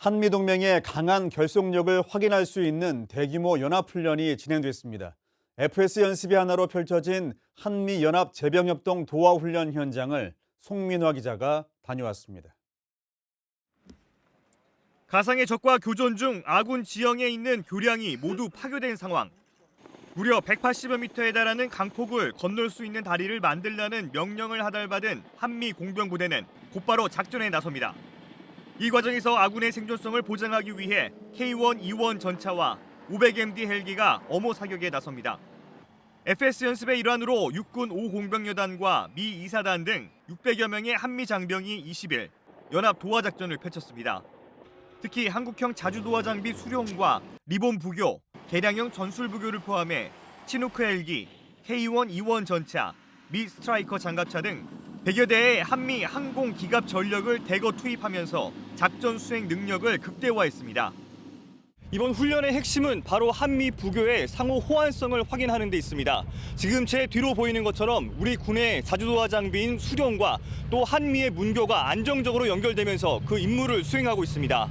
한미 동맹의 강한 결속력을 확인할 수 있는 대규모 연합훈련이 진행됐습니다. FS 연습이 하나로 펼쳐진 한미 연합 제병협동 도하 훈련 현장을 송민화 기자가 다녀왔습니다. 가상의 적과 교전 중 아군 지형에 있는 교량이 모두 파괴된 상황. 무려 180여 미터에 달하는 강폭을 건널 수 있는 다리를 만들라는 명령을 하달받은 한미 공병부대는 곧바로 작전에 나섭니다. 이 과정에서 아군의 생존성을 보장하기 위해 K1 E1 전차와 500MD 헬기가 엄호 사격에 나섭니다. FS 연습의 일환으로 육군 5공병여단과 미 2사단 등 600여 명의 한미 장병이 20일 연합 도하 작전을 펼쳤습니다. 특히 한국형 자주도하 장비 수령과 리본 부교, 개량형 전술 부교를 포함해 치누크 헬기, K1 E1 전차, 미 스트라이커 장갑차 등 100여 대의 한미 항공 기갑 전력을 대거 투입하면서 작전 수행 능력을 극대화했습니다. 이번 훈련의 핵심은 바로 한미 부교의 상호 호환성을 확인하는 데 있습니다. 지금 제 뒤로 보이는 것처럼 우리 군의 자주도하 장비인 수령과 또 한미의 문교가 안정적으로 연결되면서 그 임무를 수행하고 있습니다.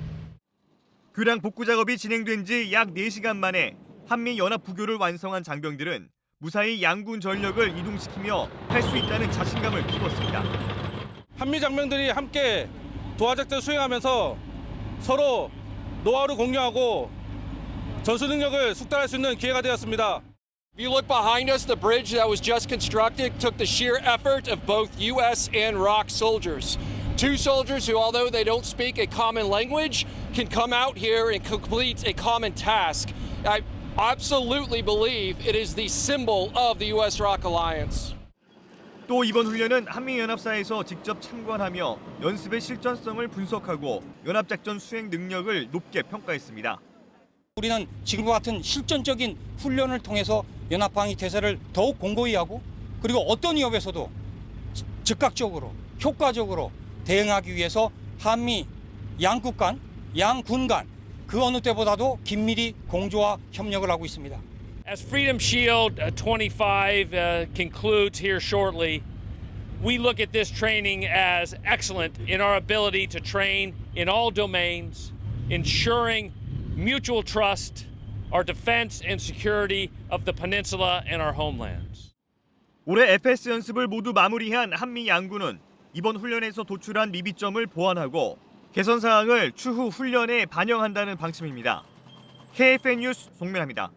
교량 복구 작업이 진행된 지 약 4시간 만에 한미 연합 부교를 완성한 장병들은 무사히 양군 전력을 이동시키며 할 수 있다는 자신감을 키웠습니다. 한미 장병들이 함께 도하작전 수행하면서 서로 노하우를 공유하고 전술 능력을 숙달할 수 있는 기회가 되었습니다. If you look behind us, the bridge that was just constructed took the sheer effort of both U.S. and ROC soldiers. Two soldiers who, although they don't speak a common language, can come out here and complete a common task. I absolutely believe it is the symbol of the U.S. ROC alliance. 또 이번 훈련은 한미연합사에서 직접 참관하며 연습의 실전성을 분석하고 연합작전 수행 능력을 높게 평가했습니다. 우리는 지금과 같은 실전적인 훈련을 통해서 연합방위 태세를 더욱 공고히 하고 그리고 어떤 위협에서도 즉각적으로 효과적으로 대응하기 위해서 한미 양국 간, 양군 간 그 어느 때보다도 긴밀히 공조와 협력을 하고 있습니다. As Freedom Shield uh, 25 uh, concludes here shortly, we look at this training as excellent in our ability to train in all domains, ensuring mutual trust, our defense and security of the peninsula and our homelands. 올해 FS 연습을 모두 마무리한 한미 양군은 이번 훈련에서 도출한 미비점을 보완하고 개선 사항을 추후 훈련에 반영한다는 방침입니다. KFN 뉴스 송민아입니다.